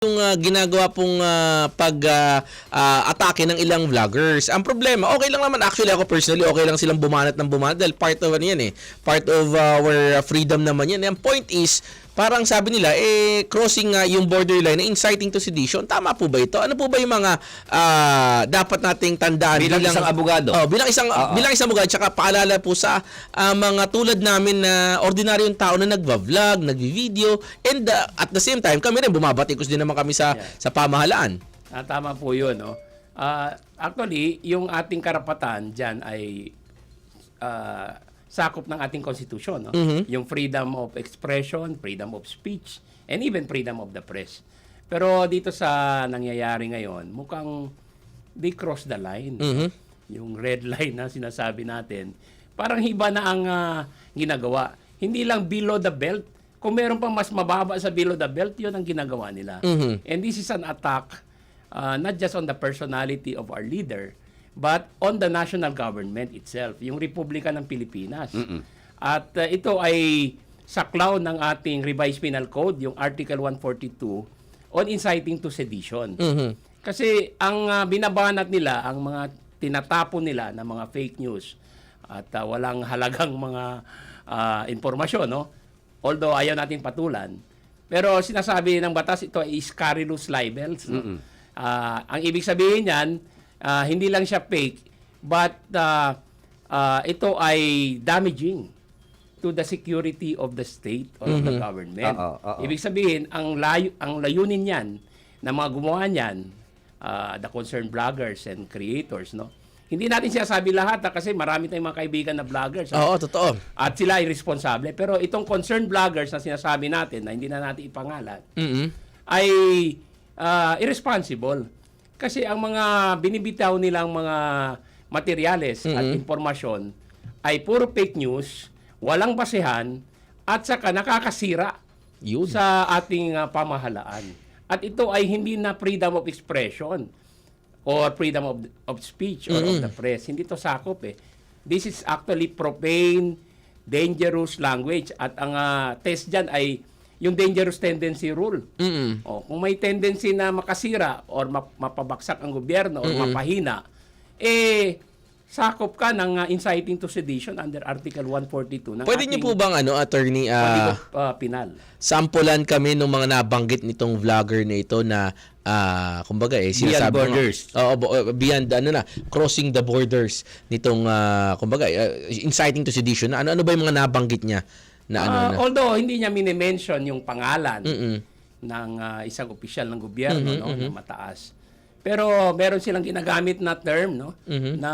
yung ah, ginagawa pong ah, pag ah, ah, atake ng ilang vloggers. Ang problema, okay lang naman actually ako personally, okay lang silang bumanat ng bumanat dahil part of ano yan eh, part of our freedom naman yan. Ang point is, parang sabi nila, eh, crossing nga yung borderline na inciting to sedition. Tama po ba ito? Ano po ba yung mga ah, dapat nating tandaan Bilang isang abogado. Oh, bilang isang Oo. bilang isang abogado tsaka paalala po sa ah, mga tulad namin na ordinaryong tao na nagva-vlog, nagvi-video and ah, at the same time kami rin bumabatikos din naman kami sa Yeah. sa pamahalaan. Ah, tama po yun. No? Ah, actually, yung ating karapatan dyan ay ah, sakop ng ating konstitusyon. No? Yung freedom of expression, freedom of speech, and even freedom of the press. Pero dito sa nangyayari ngayon, mukhang they cross the line. Mhm. Yung red line na sinasabi natin, parang iba na ang ah, ginagawa. Hindi lang below the belt. Kung meron pang mas mababa sa below the belt, yun ang ginagawa nila. Mhm. And this is an attack uh, not just on the personality of our leader, but on the national government itself, yung Republika ng Pilipinas. At uh, ito ay saklaw ng ating revised penal code, yung Article 142 on inciting to sedition. Mhm. Kasi ang uh, binabanat nila, ang mga tinatapon nila ng mga fake news at uh, walang halagang mga uh, impormasyon, no? Although ayaw natin patulan, pero sinasabi ng batas ito ay scurrilous libels. No? Ah, ang ibig sabihin niyan, ah, hindi lang siya fake, but ah, ah, ito ay damaging to the security of the state or of the government. Oo, oo. Ibig sabihin, ang layo, ang layunin niyan na mga gumawa niyan, ah, the concerned bloggers and creators, no? Hindi natin sinasabi lahat ha, kasi marami tayong mga kaibigan na vloggers. Oo, totoo. At sila ay responsable. Pero itong concerned vloggers na sinasabi natin, na hindi na natin ipangalan, Mhm. ay ah, irresponsible. Kasi ang mga binibitaw nilang mga materyales at impormasyon ay puro fake news, walang basehan, at saka nakakasira Yun. sa ating ah, pamahalaan. At ito ay hindi na freedom of expression or freedom of, of speech or of the press. Hindi to sakop eh. This is actually profane, dangerous language. At ang ah, test dyan ay yung dangerous tendency rule. Mhm. O, kung may tendency na makasira or map- mapabagsak ang gobyerno or mapahina, eh, sakop ka ng ah, inciting to sedition under Article 142 ng Pwede niyo po bang ano, attorney, Kodigo ah, Penal. sampulan kami ng mga nabanggit nitong vlogger na ito na ah, kumbaga eh sinasabi nga- borders. Oo, uh, beyond ano na, crossing the borders nitong ah, kumbaga uh, inciting to sedition. Ano ano ba yung mga nabanggit niya na ano Ah, na? Although hindi niya minimension yung pangalan Mm-mm. ng ah, isang opisyal ng gobyerno no, na mataas. Pero meron silang ginagamit na term no na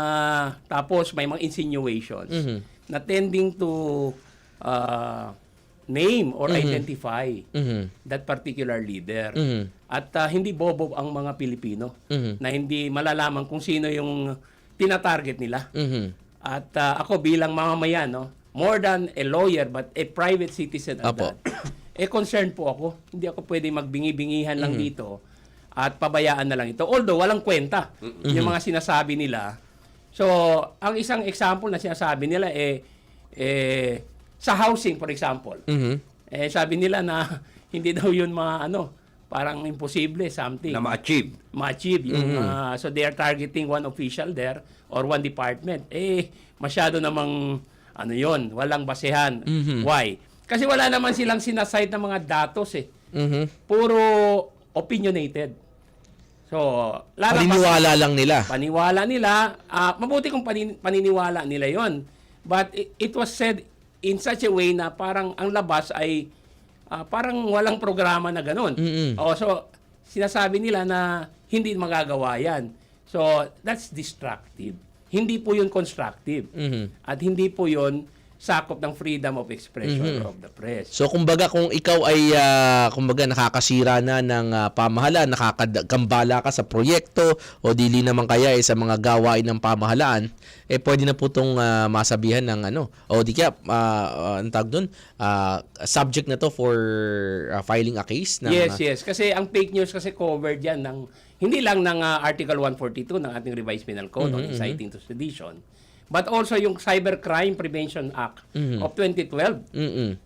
tapos may mga insinuations na tending to ah, name or identify Mhm. that particular leader. Mhm. At ah, hindi bobo ang mga Pilipino Mhm. na hindi malalaman kung sino yung tinatarget nila. Mhm. At ah, ako bilang mamamayan, no, more than a lawyer but a private citizen at Apo. that, eh concerned po ako. Hindi ako pwede magbingi-bingihan lang dito at pabayaan na lang ito. Although walang kwenta yung mga sinasabi nila. So, ang isang example na sinasabi nila eh, eh sa housing for example. Mhm. Eh sabi nila na hindi daw yun mga ano, parang imposible something na ma-achieve. ma-achieve yung ah, so they are targeting one official there or one department eh masyado namang ano yon walang basehan. Why? Kasi wala naman silang sinasite ng mga datos eh. Mhm. puro opinionated. So lalabas Paniniwala lang nila. paniwala nila. Ah, mabuti kung panin- paniniwala nila yon but it, it was said in such a way na parang ang labas ay ah, parang walang programa na ganun. Mm-mm. oh so sinasabi nila na hindi magagawa yan. So that's destructive hindi po yun constructive Mhm. at hindi po yun sakop ng freedom of expression of the press. So kumbaga kung ikaw ay ah, kumbaga nakakasira na ng ah, pamahalaan, nakakagambala ka sa proyekto o dili naman kaya eh, sa mga gawain ng pamahalaan, eh pwede na po tong ah, masabihan ng ano o di kaya uh, ang tawag doon ah, subject na to for ah, filing a case ng yes, ah, yes. Kasi ang fake news kasi covered yan ng, hindi lang ng ah, Article 142 ng ating Revised Penal Code on inciting to sedition, but also yung Cybercrime Prevention Act of 2012 mm-mm.